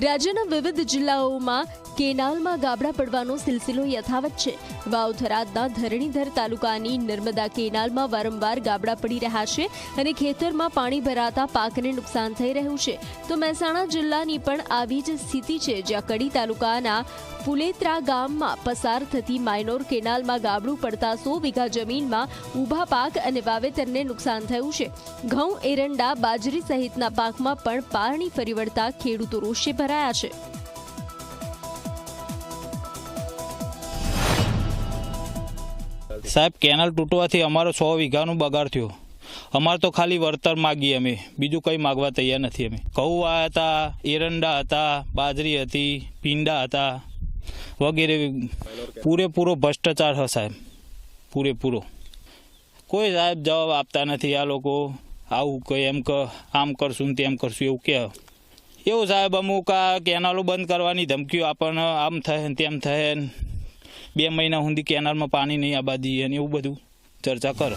રાજ્યના વિવિધ જિલ્લાઓમાં કેનાલમાં ગાબડા પડવાનો સિલસિલો યથાવત છે. વાવ થરાદના ધરણીધર તાલુકાની નર્મદા કેનાલમાં વારંવાર ગાબડા પડી રહ્યા છે અને ખેતરમાં પાણી ભરાતા પાકને નુકસાન થઈ રહ્યું છે. તો મહેસાણા જિલ્લાની પણ આવી જ સ્થિતિ છે, જ્યાં કડી તાલુકાના પુલેત્રા ગામમાં પસાર થતી માઇનોર કેનાલમાં ગાબડું પડતા સો વીઘા જમીનમાં ઊભા પાક અને વાવેતરને નુકસાન થયું છે. ઘઉં, એરંડા, બાજરી સહિતના પાકમાં પણ પાણી ફરી વળતા ખેડૂતો રોષે ભરાયા છે. સાહેબ, કેનાલ તૂટવાથી અમારો સો વીઘાનું બગાડ થયો. અમારે તો ખાલી વળતર માગીએ અમે. બીજું કંઈ માગવા તૈયાર નથી અમે. કૌવા હતા, એરંડા હતા, બાજરી હતી પીંડા હતા, વગેરે પૂરેપૂરો ભ્રષ્ટાચાર હ સાહેબ. પૂરેપૂરો. કોઈ સાહેબ જવાબ આપતા નથી આ લોકો. આવું કંઈ એમ કહ આમ કરશું તેમ કરશું એવું કે એવું સાહેબ અમુક આ કેનાલો બંધ કરવાની ધમકીઓ આપણને આમ થાય તેમ થાય બે મહિના સુધી કેનાલમાં પાણી નહીં આબાદી અને એવું બધું ચર્ચા કરે.